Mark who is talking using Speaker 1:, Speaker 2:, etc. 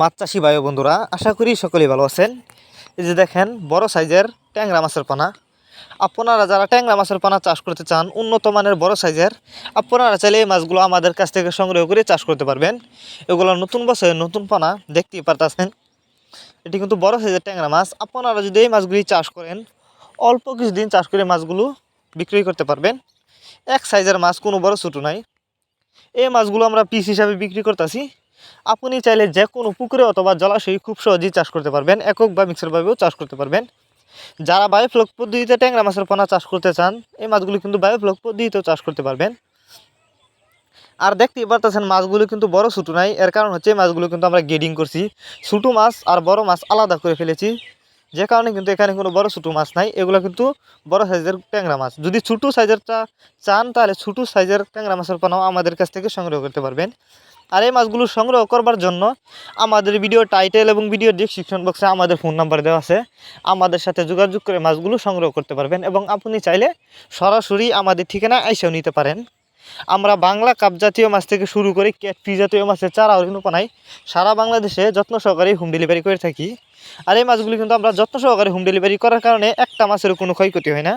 Speaker 1: মাছ চাষি ও বন্ধুরা, আশা করি সকলেই ভালো আছেন। এই যে দেখেন, বড় সাইজের ট্যাংরা মাছের পানা। আপনারা যারা ট্যাংরা মাছের পানা চাষ করতে চান, উন্নত মানের বড় সাইজের, আপনারা চাইলে এই মাছগুলো আমাদের কাছ থেকে সংগ্রহ করে চাষ করতে পারবেন। এগুলো নতুন বছরের নতুন পানা, দেখতেই পারতেছেন। এটি কিন্তু বড় সাইজের ট্যাংরা মাছ। আপনারা যদি এই মাছগুলি চাষ করেন, অল্প কিছুদিন চাষ করে মাছগুলো বিক্রি করতে পারবেন। এক সাইজের মাছ কোনো বড় ছোটো নাই। এই মাছগুলো আমরা পিস হিসাবে বিক্রি করতেছি। আপনি চাইলে যে কোনো পুকুরে অথবা জলাশয়ে খুব সহজেই চাষ করতে পারবেন, একক বা মিক্সারভাবেও চাষ করতে পারবেন। যারা বায়োফ্লক পদ্ধতিতে ট্যাংরা মাছের পোনা চাষ করতে চান, এই মাছগুলি কিন্তু বায়োফ্লক পদ্ধতিতেও চাষ করতে পারবেন। আর দেখতেই পারতেছেন, মাছগুলো কিন্তু বড় ছোটো নাই, এর কারণ হচ্ছে মাছগুলো কিন্তু আমরা গেডিং করছি। ছোটো মাছ আর বড় মাছ আলাদা করে ফেলেছি। যে কারণে কিন্তু এখানে কোনো বড় ছোটো মাছ নাই। এগুলো কিন্তু বড় সাইজের ট্যাংরা মাছ। যদি ছোটো সাইজের চা- চান, তাহলে ছোটো সাইজের ট্যাংরা মাছের পোনাও আমাদের কাছ থেকে সংগ্রহ করতে পারবেন। আর এই মাছগুলো সংগ্রহ করবার জন্য আমাদের ভিডিও টাইটেল এবং ভিডিও ডিসক্রিপশন বক্সে আমাদের ফোন নাম্বার দেওয়া আছে। আমাদের সাথে যোগাযোগ করে মাছগুলো সংগ্রহ করতে পারবেন এবং আপনি চাইলে সরাসরি আমাদের ঠিকানা এসেও নিতে পারেন। আমরা বাংলা কাপ জাতীয় মাছ থেকে শুরু করে ক্যাটফি জাতীয় মাছের চারা অরিনুপানাই সারা বাংলাদেশে যত্ন সহকারে হোম ডেলিভারি করে থাকি। আর এই মাছগুলি কিন্তু আমরা যত্ন সহকারে হোম ডেলিভারি করার কারণে একটা মাছেরও কোনো ক্ষয়ক্ষতি হয় না।